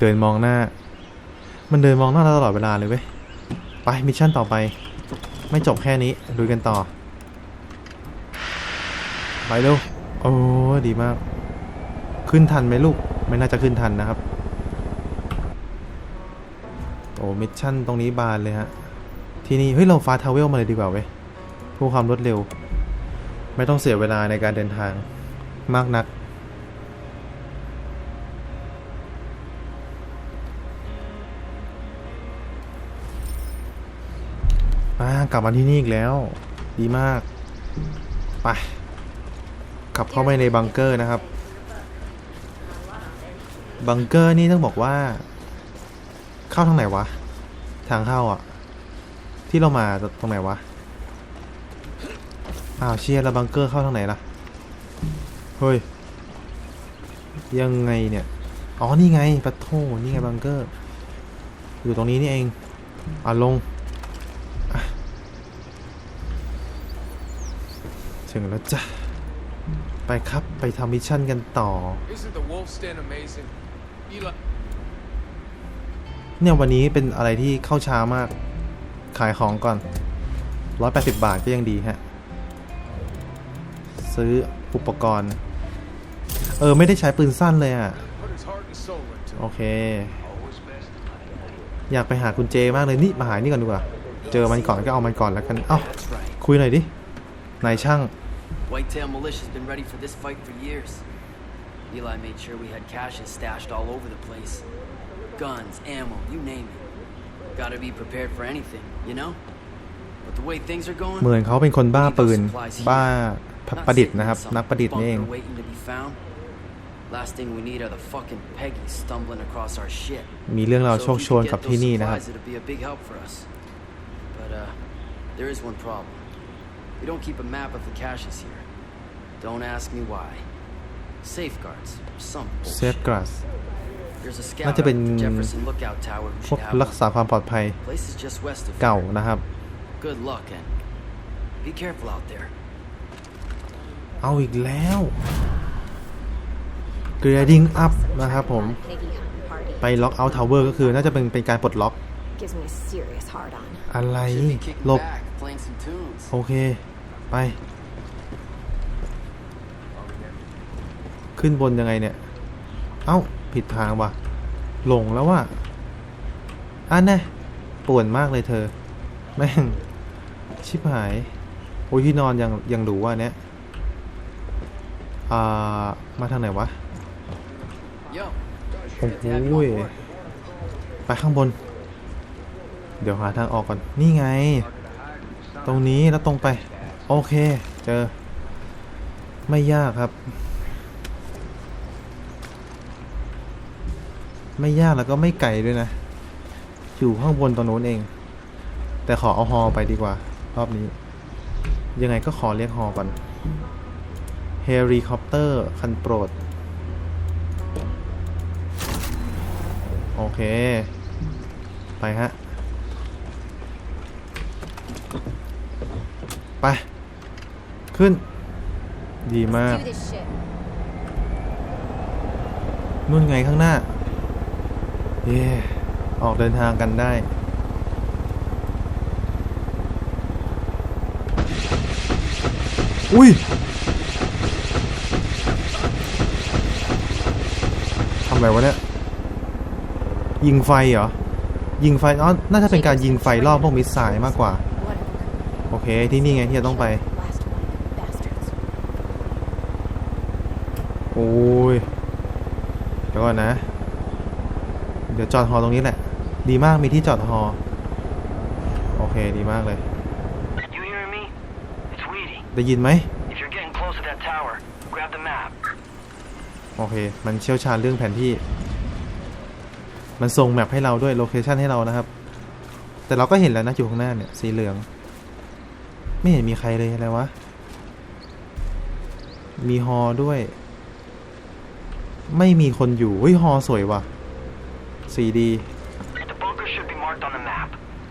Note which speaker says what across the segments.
Speaker 1: เดินมองหน้า มันเดินมองหน้าเราตลอดเวลาเลยเว้ย ไปมิชชั่นต่อไป ไม่จบแค่นี้ดูกันต่อ ไปเร็ว โอ้ดีมาก ขึ้นทันไหมลูก ไม่น่าจะขึ้นทันนะครับ โอ้มิชชั่นตรงนี้บานเลยฮะ ที่นี่ เฮ้ย เราฟาทาวเวลมาเลยดีกว่าเว้ยเพื่อความรวดเร็ว ไม่ต้องเสียเวลาในการเดินทางมากนักากลับมาที่นี่อีกแล้ว ดีมาก ไป ขับเข้าไปในบังเกอร์นะครับ บังเกอร์นี่ต้องบอกว่า เข้าทางไหนวะ ทางเข้าอะ ที่เรามาตรงไหนวะ อ้าวเชียร์แล้วบังเกอร์เข้าทางไหนล่ะ เฮ้ย ยังไงเนี่ย อ๋อ นี่ไงปะโถนี่ไงบังเกอร์ อยู่ตรงนี้นี่เองอะลง ถึงแล้วจ้ะ ไปครับไปทำมิชชั่นกันต่อ
Speaker 2: Isn't the wolf stand amazing? Eli.
Speaker 1: เนี่ยวันนี้เป็นอะไรที่เข้าช้ามาก ขายของก่อน 180 บาทก็ยังดีฮะ ซื้ออุปกรณ์ เออ ไม่ได้ใช้ปืนสั้นเลยอะ
Speaker 2: Put his heart and soul into
Speaker 1: โอ
Speaker 2: it.
Speaker 1: เค อยากไปหาคุณเจมากเลย นี่ มาหานี่ก่อนดีกว่า เจอมันก่อนก็เอามันก่อนแล้วกัน เอ้า
Speaker 3: That's right.
Speaker 1: คุยหน่อยดิ นายช่าง
Speaker 3: Whitetail Militia's been ready for this fight for years. Eli made sure we had caches stashed all over the place. Guns, ammo, you name it. Gotta be prepared for anything, you know? But the way things are going,
Speaker 1: เหมือนเขาเป็นคนบ้า
Speaker 3: we need
Speaker 1: ปื
Speaker 3: those
Speaker 1: น
Speaker 3: supplies here.
Speaker 1: บ้า
Speaker 3: Not
Speaker 1: ประดิษฐ์
Speaker 3: sitting in
Speaker 1: นะครับ
Speaker 3: some
Speaker 1: นักประดิษฐ์นี่เอง
Speaker 3: bunker waiting to be found. Last thing we need are the fucking Peggies stumbling across our shit.
Speaker 1: มีเรื่องราว
Speaker 3: So
Speaker 1: โช
Speaker 3: if
Speaker 1: ค
Speaker 3: you
Speaker 1: โชน
Speaker 3: could
Speaker 1: กับ
Speaker 3: get
Speaker 1: ที่
Speaker 3: those
Speaker 1: นี่นะครับ
Speaker 3: supplies, it'd be a big help for us. But uh, there is one problem. We don't keep a map of the caches here. Don't ask me why. Safeguards, some
Speaker 1: เซฟ
Speaker 3: bullshit.
Speaker 1: กราส
Speaker 3: There's a
Speaker 1: น่า
Speaker 3: scout
Speaker 1: จะ
Speaker 3: up
Speaker 1: เป็น
Speaker 3: at the Jefferson Lookout Tower who
Speaker 1: พวก
Speaker 3: should have
Speaker 1: รักษา
Speaker 3: one.
Speaker 1: ความปลอดภัย
Speaker 3: Place is just west of
Speaker 1: เก่า
Speaker 3: here.
Speaker 1: นะครับ
Speaker 3: Good luck and be careful out there.
Speaker 1: เอาอีกแล้ว grading up นะครับผม ไปล็อกเอาท์ทาวเวอร์ก็คือน่าจะเป็นเป็นการปลดล็อก
Speaker 4: Gives me a serious hard on.
Speaker 1: อะไร
Speaker 3: Should be kicking
Speaker 1: หลบ
Speaker 3: back, playing some tunes.
Speaker 1: โอเค ไป ขึ้นบนยังไงเนี่ย เอ้า ผิดทางว่ะ หลงแล้วว่ะอันแน่ป่วนมากเลยเธอ แม่ง ชิบหาย โอ้ยที่นอนยังยังหรูว่ะเนี้ยอ่า มาทางไหนวะ โอ้โหไปข้างบน เดี๋ยวหาทางออกก่อน นี่ไง ตรงนี้แล้วตรงไป โอเค เจอ ไม่ยากครับ ไม่ยากแล้วก็ไม่ไกลด้วยนะ อยู่ข้างบนตรงโน้นเอง แต่ขอเอาฮอไปดีกว่า รอบนี้ ยังไงก็ขอเรียกฮอก่อนเฮลิคอปเตอร์คันโปรด โอเค ไปฮะ ไป ขึ้น ดีมาก
Speaker 4: Do this shit.
Speaker 1: นู่นไงข้างหน้า เย่ออกเดินทางกันได้อุ้ย ทำอะไรวะเนี่ย ยิงไฟเหรอ ยิงไฟ อ๋อ น่าจะเป็นการยิงไฟรอบพวกมิสไซล์มากกว่า
Speaker 4: Whatever.
Speaker 1: โอเค ที่นี่ไงที่จะต้องไป
Speaker 4: Last one of them bastards.
Speaker 1: โอ้ย เดี๋ยวก่อนนะ เดี๋ยวจอดฮอตรงนี้แหละ ดีมากมีที่จอดฮอ โอเคดีมากเลย
Speaker 5: You hearing me? It's Weedy.
Speaker 1: ได้ยินไหม
Speaker 5: If you're getting close to that tower, grab the map.
Speaker 1: โอเค มันเชี่ยวชาญเรื่องแผนที่ มันส่งแมปให้เราด้วยโลเคชันให้เรานะครับ แต่เราก็เห็นแล้วนะอยู่ข้างหน้าเนี่ย สีเหลือง ไม่เห็นมีใครเลยอะไรวะ มีฮอด้วย ไม่มีคนอยู่เฮ้ยฮอสวยว่ะสีดี
Speaker 5: The bunker should be marked on the map.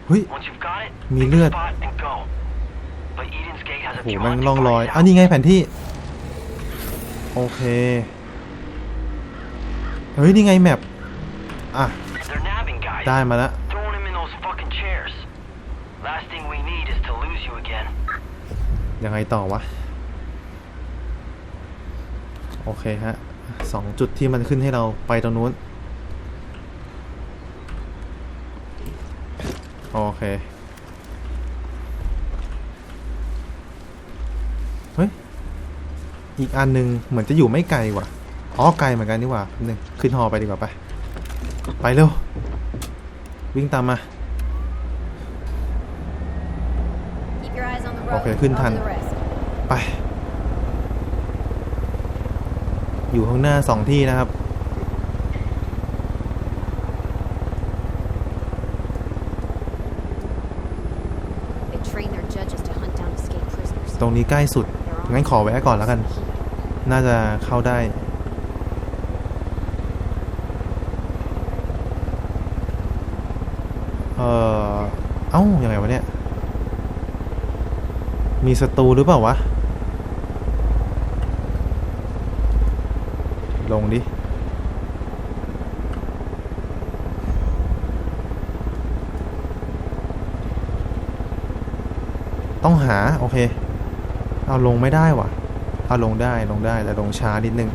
Speaker 1: เฮ้ย
Speaker 5: Once you've got it,
Speaker 1: Mi
Speaker 5: pick
Speaker 1: ลือด
Speaker 5: a spot and go. But Eden's Gate has a
Speaker 1: โอ้โห
Speaker 5: few
Speaker 1: แมัน
Speaker 5: hunting
Speaker 1: ล่องรอย
Speaker 5: parties
Speaker 1: อะ
Speaker 5: out.
Speaker 1: นี่ไงแผนที่ โอเค เฮ้ย นี่ไงแมปอะ
Speaker 5: They're nabbing guys.
Speaker 1: ได้มาแล้ว
Speaker 5: Throwing him in those fucking chairs. Last thing we need is to lose you again.
Speaker 1: ยังไงต่อวะ โอเคฮะ สองจุดที่มันขึ้นให้เราไปตรงนู้น โอเค เฮ้ย อีกอันหนึงเหมือนจะอยู่ไม่ไกลว่ะ อ๋อ ไกลเหมือนกันนี่หว่าแป๊บนึงขึ้นฮอไปดีกว่าไป ไปเร็ว วิ่งตามมา
Speaker 4: Keep your eyes on the road.
Speaker 1: Okay, ขึ้น
Speaker 4: I'll
Speaker 1: ทัน
Speaker 4: do the rest.
Speaker 1: ไป อยู่ข้างหน้าสองที่นะครับ
Speaker 4: They train their judges to hunt down escaped prisoners.
Speaker 1: ตรงนี้ใกล้สุด งั้นขอแวะก่อนแล้วกัน น่าจะเข้าได้ เออเอ้า ยังไงวะเนี่ย มีศัตรูหรือเปล่าวะ ลงดิต้องหา โอเค เอาลงไม่ได้ว่ะ เอาลงได้ลงได้แต่ลงช้านิดนึง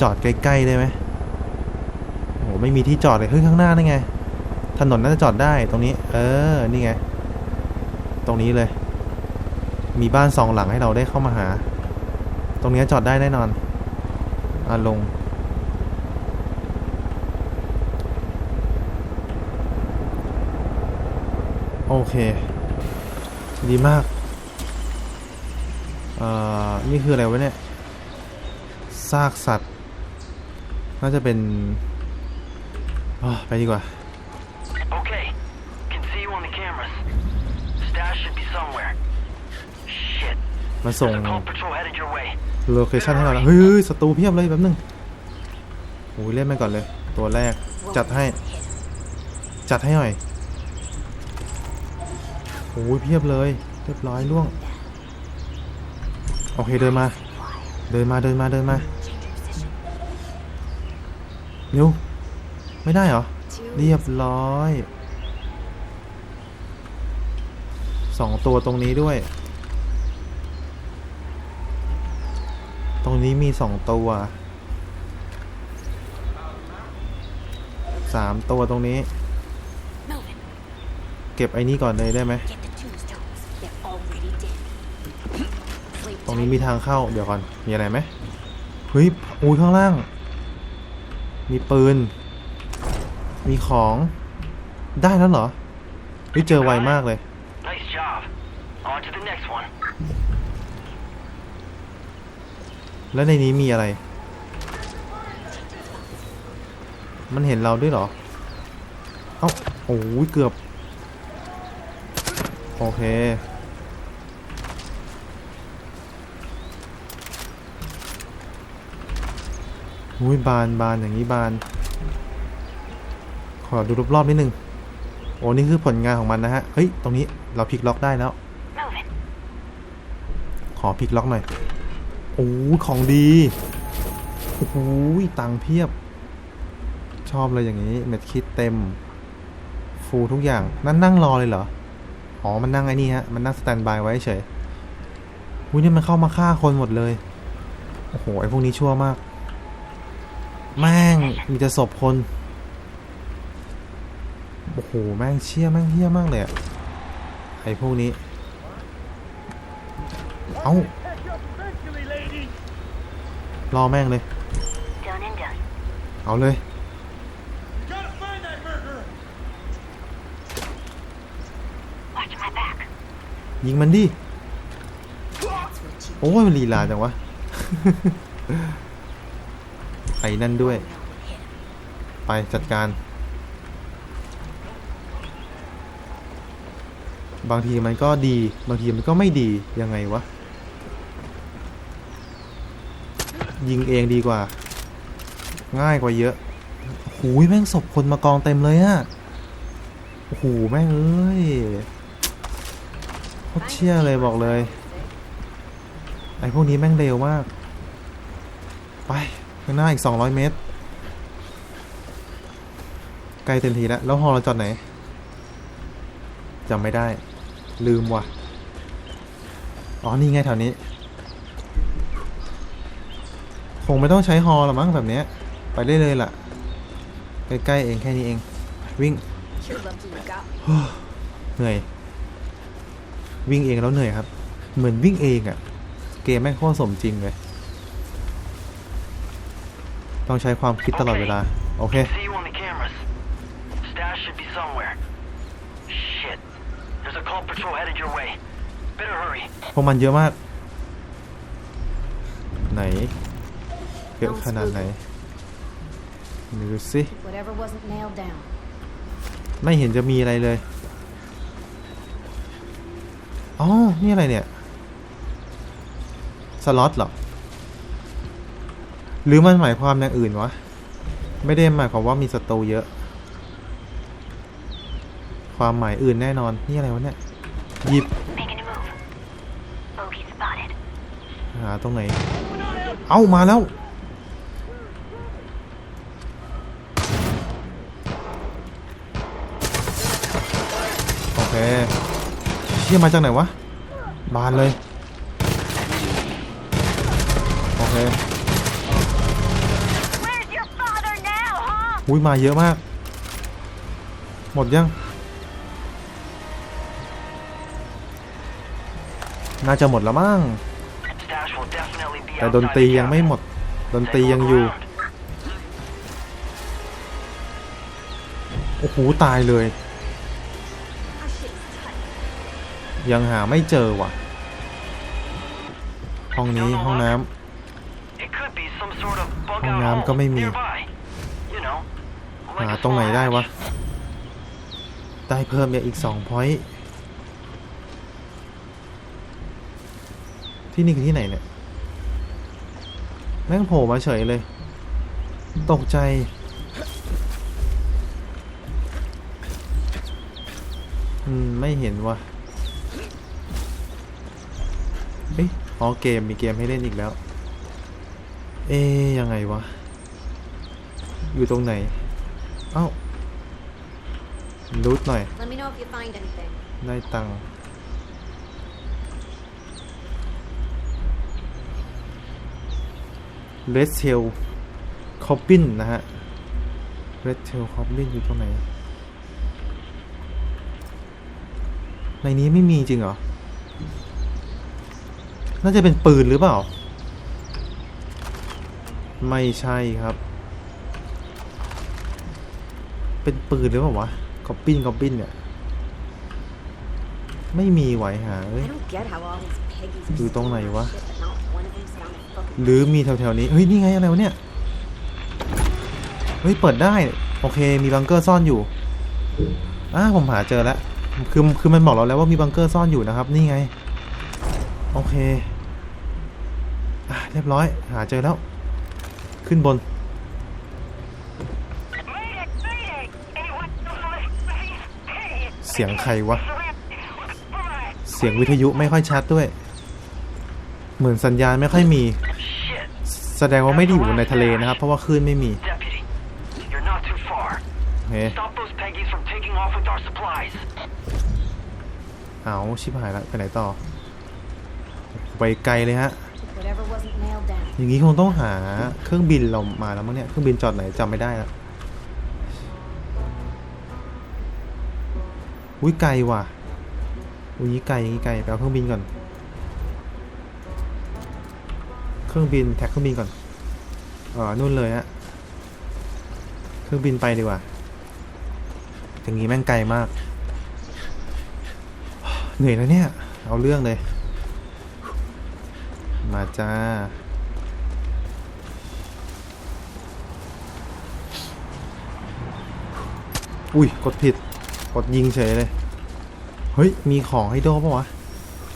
Speaker 1: จอดใกล้ๆได้ไหมโอ้โหไม่มีที่จอดเลยเฮ้ยข้างหน้านี่ไง ถนนน่าจะจอดได้ตรงนี้ เออ นี่ไง ตรงนี้เลย มีบ้านสองหลังให้เราได้เข้ามาหา ตรงนี้จอดได้แน่นอนอะลง โอเค ดีมาก เอ่อ นี่คืออะไรวะเนี่ย ซากสัตว์ น่าจะเป็นไปดีกว่า
Speaker 5: Okay. Can see you on the cameras. Stash should be somewhere. Shit.
Speaker 1: มาส่ง
Speaker 5: There's a call patrol headed your way.
Speaker 1: โลเคชันให้เราแล้วเฮ้ยเฮ้ยศัตรูเพียบเลยแป๊บนึงโอ้ยเล่นไปก่อนเลย ตัวแรกจัดให้ จัดให้หน่อยโอ้ยเพียบเลย เรียบร้อยล่วง โอเคเดินมา เดินมาเดินมาเดินมาเร็วไม่ได้เหรอ เรียบร้อยสองตัวตรงนี้ด้วย รงนี้มีสองตัวสามตัวตรงนี้ เก็บไอ้นี่ก่อนเลยได้ไหมตรงนี้มีทางเข้า เดี๋ยวก่อน มีอะไรไหมเฮ้ยอุ้ยข้างล่าง มีปืน มีของ ได้แล้วเหรอเฮ้ยเจอไวมากเลย
Speaker 5: Nice job. On to the next one.
Speaker 1: แล้วในนี้มีอะไร มันเห็นเราด้วยเหรอ เอ้าโอ้ยเกือบ โอเค อุ้ยบานบานอย่างนี้บาน ขอดูรอบๆนิดนึง โอ้นี่คือผลงานของมันนะฮะ เฮ้ย ตรงนี้เราพลิกล็อกได้แล้ว
Speaker 5: Melvin.
Speaker 1: ขอพลิกล็อกหน่อย โอ้ยของดีโอ้โหตังเพียบ ชอบเลยอย่างนี้เม็ดคิดเต็ม ฟูลทุกอย่าง นั่นนั่งรอเลยเหรอ อ๋อ มันนั่งไอ้นี่ฮะ มันนั่งสแตนบายไว้เฉยอุ้ยนี่มันเข้ามาฆ่าคนหมดเลย โอ้โห ไอ้พวกนี้ชั่วมาก แม่ง มีแต่ศพคน โอ้โห แม่งเชี่ยแม่งเฮี้ยมากเลยอะไอ้พวกนี้ เอ้า รอแม่งเลย
Speaker 5: Done and done.
Speaker 1: เอาเลย
Speaker 5: Watch my back.
Speaker 1: ยิงมันดิ โอ้ยมันลีลาจังวะไอ้นั่นด้วย ไปจัดการ บางทีมันก็ดี บางทีมันก็ไม่ดี ยังไงวะ ยิงเองดีกว่า ง่ายกว่าเยอะหูยแม่งศพคนมากองเต็มเลยอะโอ้โหแม่งเอ้ยโคตรเชี่ยเลยบอกเลย ไอ้พวกนี้แม่งเร็วมาก ไปข้างหน้าอีก 200 เมตร ใกล้เต็มทีแล้ว แล้วฮอเราจอดไหนจำไม่ได้ ลืมว่ะ อ๋อ นี่ไงแถวนี้ คงไม่ต้องใช้ฮอหรอมั้งแบบเนี้ย ไปได้เลยล่ะ ใกล้ๆเองแค่นี้เอง วิ่ง
Speaker 4: You're lucky you got me.
Speaker 1: เหนื่อย วิ่งเองแล้วเหนื่อยครับ เหมือนวิ่งเองอะ่ะ เกมแม่งโคตรสมจริงเลย ต้องใช้ความคิดตลอดเวลา โอเค
Speaker 5: See you on the cameras. Stash should be somewhere. Shit. There's a call patrol headed your way. Better hurry.
Speaker 1: พวกมันเยอะมาก ไหน เยอะขนาดไหนดูสิ
Speaker 4: Whatever wasn't nailed down.
Speaker 1: ไม่เห็นจะมีอะไรเลยอ๋อนี่อะไรเนี่ย สล็อตเหรอ หรือมันหมายความอย่างอื่นวะ ไม่ได้หมายความว่ามีศัตรูเยอะ ความหมายอื่นแน่นอน นี่อะไรวะเนี่ย หยิบ
Speaker 4: Making a move. Bogey spotted.
Speaker 1: หาตรงไหน เอ้ามาแล้ว เคเชี่ยมาจากไหนวะ บานเลย โอเคอุ้ยมาเยอะมาก หมดยัง น่าจะหมดแล้วมั้งแต่ดนตรียังไม่หมด ดนตรียังอยู่ โอ้โห ตายเลย ยังหาไม่เจอว่ะ ห้องนี้ห้องน้
Speaker 5: It could be some sort of bug
Speaker 1: ห้อง
Speaker 5: out
Speaker 1: น้ำก็
Speaker 5: hole
Speaker 1: ไม่มี
Speaker 5: nearby. You know, ำ like
Speaker 1: หา
Speaker 5: a
Speaker 1: ตรงไหน
Speaker 5: small
Speaker 1: ได้วะ
Speaker 5: hatch.
Speaker 1: ได้เพิ่มอีกสองพอยต์ที่นี่คือที่ไหนเนี่ย แม่งโผล่มาเฉยเลย ตกใจอืม ไม่เห็นว่ะ อ๊ะอ๋อเกมมีเกมให้เล่นอีกแล้ว เอ๊ยยังไงวะ อยู่ตรงไหน เอ้ารูทหน่อย
Speaker 4: Let me know if you find anything.
Speaker 1: ได้ตังค์ Red Tail Cobbin นะฮะ Red Tail Cobbin อยู่ตรงไหน ในนี้ไม่มีจริงเหรอ น่าจะเป็นปืนหรือเปล่า ไม่ใช่ครับ เป็นปืนหรือเปล่าวะกอบบินกอบบินเนี่ย ไม่มีไหวหาเอ้ย
Speaker 4: I don't get how all these piggies are
Speaker 1: อยู่ตรงไหน
Speaker 4: stealing
Speaker 1: วะ
Speaker 4: our shit, but not one of them's found a fucking
Speaker 1: หรือมีแถวๆนี้ เฮ้ย นี่ไงอะไรวะเนี่ย เฮ้ย เปิดได้ โอเค มีบังเกอร์ซ่อนอยู่อ่าผมหาเจอแล้ว คือ คือมันบอกเราแล้วว่ามีบังเกอร์ซ่อนอยู่นะครับ นี่ไง โอเคอะ เรียบร้อย หาเจอแล้ว ขึ้นบน เสียงใครวะ เสียงวิทยุไม่ค่อยชัดด้วย เหมือนสัญญาณไม่ค่อยมี แสดงว่าไม่ได้อยู่ในทะเลนะครับ เพราะว่าคลื่นไม่มีเค
Speaker 5: Stop those Peggies from taking off with our supplies.
Speaker 1: เอาชิบหายละไปไหนต่อ ไปไกลเลยฮะ อย่างนี้คงต้องหาเครื่องบินเรามาแล้วมั้งเนี่ย เครื่องบินจอดไหนจำไม่ได้แล้วอุ้ยไกลว่ะ อุ้ยไกลอย่างนี้ไกลไปเอาเครื่องบินก่อน เครื่องบินแท็กเครื่องบินก่อนอ๋อนู่นเลยฮะ เครื่องบินไปดีกว่าอย่างนี้แม่งไกลมาก เหนื่อยแล้วเนี่ย เอาเรื่องเลย มาจ้า อุ้ย กดผิด กดยิงเฉยเลย เฮ้ย มีของให้โดปะวะ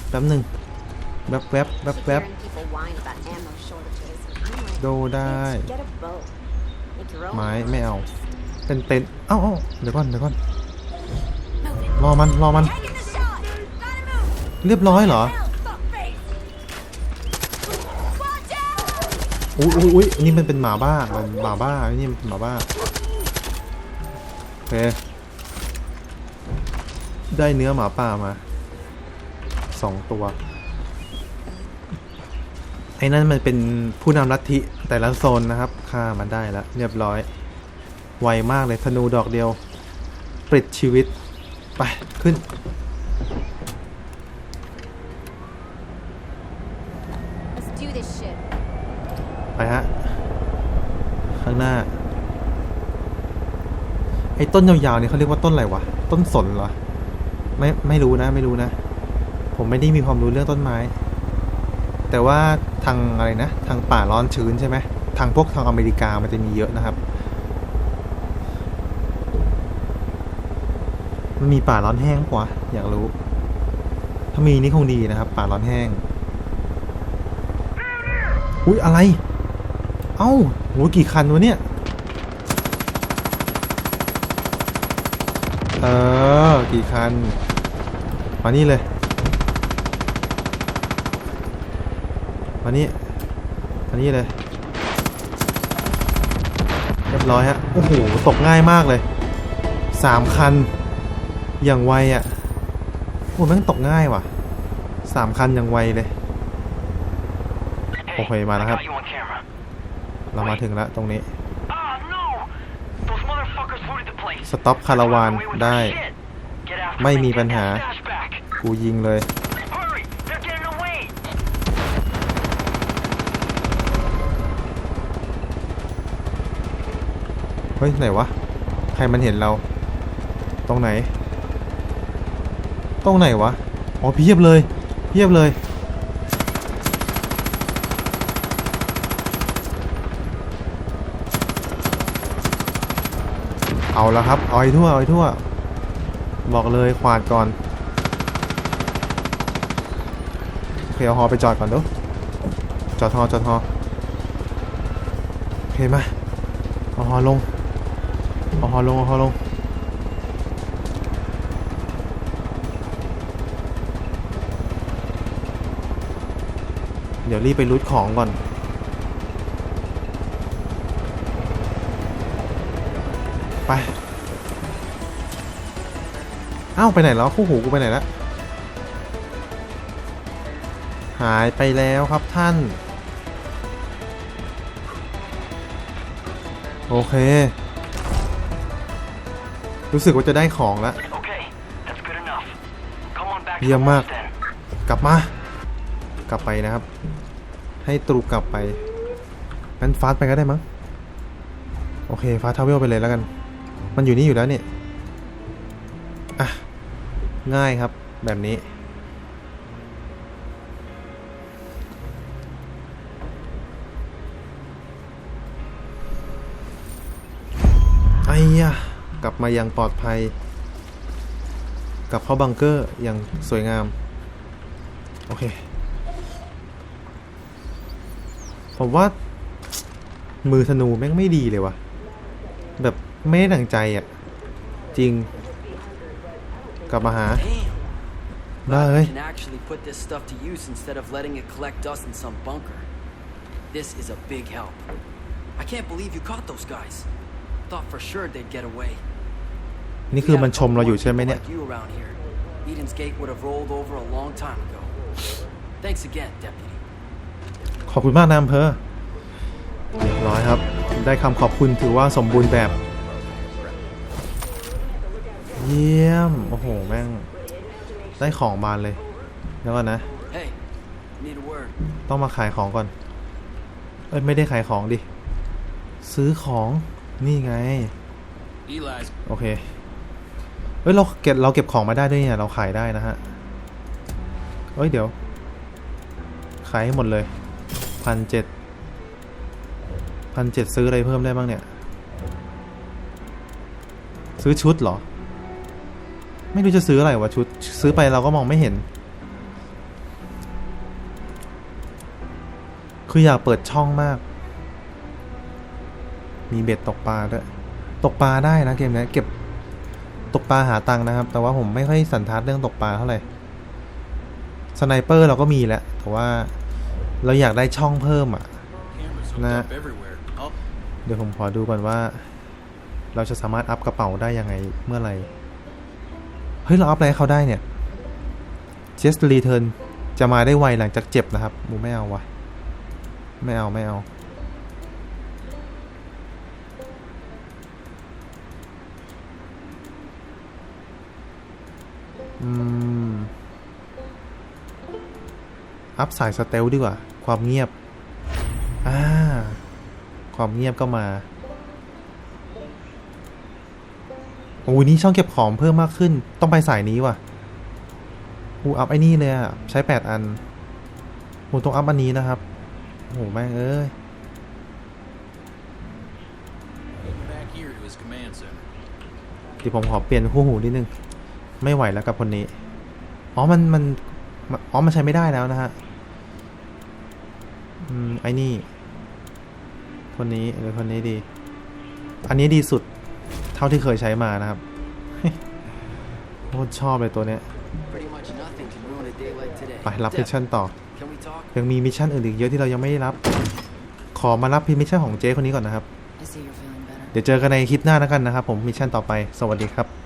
Speaker 1: แป๊บหนึ่งแวบแวบแวบแวบโดได้ ไม้ไม่เอาเต้นเต้นเอ้าเอ้าเดี๋ยวก่อนเดี๋ยวก่อน รอมัน รอมัน เรียบร้อยเหรอ อุ้ยอุ้ยอุ้ยนี่มันเป็นหมาบ้า มันหมาบ้า นี่มันเป็นหมาบ้าโอเคได้เนื้อหมาป่ามาสองตัว ไอ้นั่นมันเป็นผู้นำลัทธิแต่ละโซนนะครับฆ่ามันได้แล้ว เรียบร้อย ไวมากเลยธนูดอกเดียวปลิดชีวิต ไป ขึ้น
Speaker 4: Let's do this shit.
Speaker 1: ไปฮะ ข้างหน้า ไอ้ต้นยาวๆเนี่ยเขาเรียกว่าต้นอะไรวะ ต้นสนเหรอ ไม่ไม่รู้นะ ไม่รู้นะ ผมไม่ได้มีความรู้เรื่องต้นไม้ แต่ว่าทางอะไรนะ ทางป่าร้อนชื้นใช่ไหม ทางพวกทางอเมริกามันจะมีเยอะนะครับมันมีป่าร้อนแห้งปะวะอยากรู้ ถ้ามีนี่คงดีนะครับ ป่าร้อนแห้ง อุ้ยอะไร เอ้าโหกี่คันวะเนี่ย เออ กี่คัน มานี่เลย มานี่มานี่เลย เรียบร้อยฮะ โอ้โห ตกง่ายมากเลย สามคัน อย่างไวอะ่ะ โอ้แม่งตกง่ายว่ะ สามคันอย่างไวเลย
Speaker 5: Hey,
Speaker 1: Okay, man, I
Speaker 5: I
Speaker 1: have-
Speaker 5: got you on camera.
Speaker 1: เรามาถึงแล้วตรงนี้
Speaker 5: Ah, no! Those motherfuckers looted the place.
Speaker 1: สต็อปคาราวาน
Speaker 5: Away with
Speaker 1: ได้
Speaker 5: our shit. Get after
Speaker 1: ไม่
Speaker 5: them,
Speaker 1: มี
Speaker 5: get
Speaker 1: ปัญ
Speaker 5: that
Speaker 1: หา
Speaker 5: stash back.
Speaker 1: กูยิงเลย
Speaker 5: Hurry! They're getting away!
Speaker 1: เฮ้ย ไหนวะ ใครมันเห็นเรา ตรงไหน ตรงไหนวะ อ๋อเพียบเลย เพียบเลย เอาแล้วครับเอาให้ทั่วเอาให้ทั่ว บอกเลยขวาดก่อนโอเคเอาฮอไปจอดก่อนดูจอดฮอจอดฮอโอเคมาเอาฮอลงเอาฮอลงเอาฮอลงเดี๋ยวรีบไปรูทของก่อน ไปเอ้าไปไหนแล้วคู่หูกูไปไหนแล้วหายไปแล้วครับท่าน โอเค รู้สึกว่าจะได้ของแล้ว
Speaker 5: Okay, that's good enough. Come on back to
Speaker 1: Yeah,
Speaker 5: the
Speaker 1: Mark.
Speaker 5: woods then.
Speaker 1: กลับมา กลับไปนะครับ ให้ตรูกลับไปงั้นฟาสต์ไปก็ได้มั้ง โอเค ฟาสต์ทาวเวลไปเลยแล้วกัน มันอยู่นี่อยู่แล้วเนี่ยอะ ง่ายครับแบบนี้ ไอ้ยะกลับมาอย่างปลอดภัยกลับเข้าบังเกอร์อย่างสวยงาม โอเค ผมว่ามือธนูแม่งไม่ดีเลยว่ะแบบ ไม่ได้ดั่งใจอะ จริง กลับมาหา
Speaker 3: Damn.
Speaker 1: ได้เฮ้ย
Speaker 3: Can actually put this stuff to use instead of letting it collect dust in some bunker. This is a big help. I can't believe you caught those guys. Thought for sure they'd get away.
Speaker 1: นี่คือมันชมเราอยู่ใช่ไหมเนี่ย
Speaker 3: Like you around here, Eden's Gate would have rolled over a long time ago. Thanks again, deputy.
Speaker 1: ขอบคุณมากนายอำเภอเรียบร้อยครับ ได้คำขอบคุณถือว่าสมบูรณ์แบบ เยี่ยม โอ้โห แม่ง ได้ของบานเลย แล้วก่อนนะ
Speaker 3: Hey, need a word.
Speaker 1: ต้องมาขายของก่อน เอ้ย ไม่ได้ขายของดิ ซื้อของ นี่ไง
Speaker 2: Eli's
Speaker 1: โอเค เฮ้ย เราเก็บ เราเก็บของมาได้ด้วยเนี่ย เราขายได้นะฮะ เฮ้ย เดี๋ยว ขายให้หมดเลยพันเจ็ดพันเจ็ดซื้ออะไรเพิ่มได้บ้างเนี่ย ซื้อชุดเหรอ ไม่รู้จะซื้ออะไรวะชุด ซื้อไปเราก็มองไม่เห็น คืออยากเปิดช่องมาก มีเบ็ดตกปลาด้วย ตกปลาได้นะเกมนี้เก็บตกปลาหาตังค์นะครับ แต่ว่าผมไม่ค่อยสันทัดเรื่องตกปลาเท่าไหร่ สไนเปอร์เราก็มีแล้ว แต่ว่าเราอยากได้ช่องเพิ่มอะ
Speaker 2: cameras hooked
Speaker 1: Nah.
Speaker 2: up everywhere. Oh,
Speaker 1: เดี๋ยวผมขอดูก่อนว่า เราจะสามารถอัพกระเป๋าได้ยังไงเมื่อไหร่ ฮ้ย เราอัพอะไรเขาได้เนี่ย just return จะมาได้ไวหลังจากเจ็บนะครับมูไม่เอาวะไม่เอา ไม่เอา อืม อัพสายสเตลดีกว่า ความเงียบ อ่า ความเงียบก็มา อ้ยนี่ช่องเก็บของเพิ่มมากขึ้น ต้องไปสายนี้ว่ะอูอัพไอ้นี่เลยอะใช้แปดอันโอ้ต้องอัพอันนี้นะครับโอ้แม่งเอ้ยดี๋ยวผมขอเปลี่ยนคู่หูนิดนึง ไม่ไหวแล้วกับคนนี้ อ๋อ มัน มัน อ๋อ มันใช้ไม่ได้แล้วนะฮะ อืม ไอ้นี่ คนนี้หรือคนนี้ดี อันนี้ดีสุด ท่าที่เคยใช้มานะครับโคตรชอบเลยตัวเนี้ย
Speaker 3: Pretty much nothing can ruin a day like today.
Speaker 1: ไปรับมิช
Speaker 3: Deb,
Speaker 1: ชั่นต่อ
Speaker 3: Can we talk?
Speaker 1: ยังมีมิชชั่นอื่นอีกเยอะที่เรายังไม่ได้รับ ขอมารับมิชชั่นของเจ๊คนนี้ก่อนนะครับ
Speaker 4: I see you're feeling better.
Speaker 1: เดี๋ยวเจอกันในคลิปหน้าแล้วกันนะครับ ผมมิชชั่นต่อไป สวัสดีครับ